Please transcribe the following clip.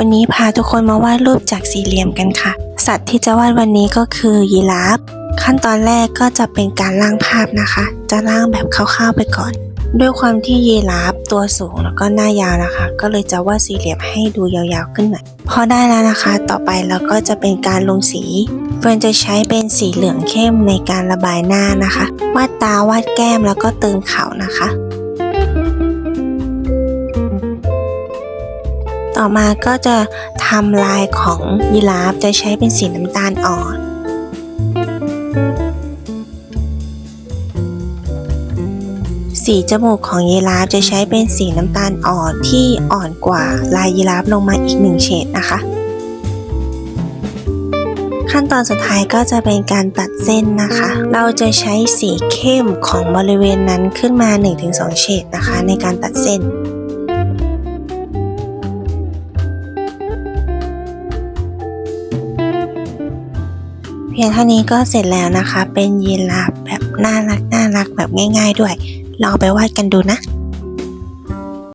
วันนี้พาทุกคนมาวาดรูปจากสี่เหลี่ยมกันค่ะ สัตว์ที่จะวาดวันนี้ก็คือยีราฟ ขั้นตอนแรกก็จะเป็นการร่างภาพนะคะ จะร่างแบบคร่าวๆไปก่อน ด้วยความที่ยีราฟตัวสูงแล้วก็หน้ายาวนะคะ ก็เลยจะวาดสี่เหลี่ยมให้ดูยาวๆขึ้นหน่อย พอได้แล้วนะคะ ต่อไปเราก็จะเป็นการลงสีเฟิร์นจะใช้เป็นสีเหลืองเข้มในการระบายหน้านะคะ วาดตาวาดแก้มแล้วก็เติมเขานะคะ ต่อมาก็จะทำลายของยีราฟจะใช้เป็นสีน้ำตาลอ่อนสีจมูกของยีราฟจะใช้เป็นสีน้ำตาลอ่อนที่อ่อนกว่าลายยีราฟลงมาอีกหนึ่งเฉดนะคะ ขั้นตอนสุดท้ายก็จะเป็นการตัดเส้นนะคะ เราจะใช้สีเข้มของบริเวณนั้นขึ้นมา 1-2 เฉดนะคะ ในการตัดเส้น พียงเท่านี้ก็เสร็จแล้วนะคะ เป็นยีราฟแบบน่ารักน่ารักแบบง่าย ๆ ด้วย ลองไปวาดกันดูนะ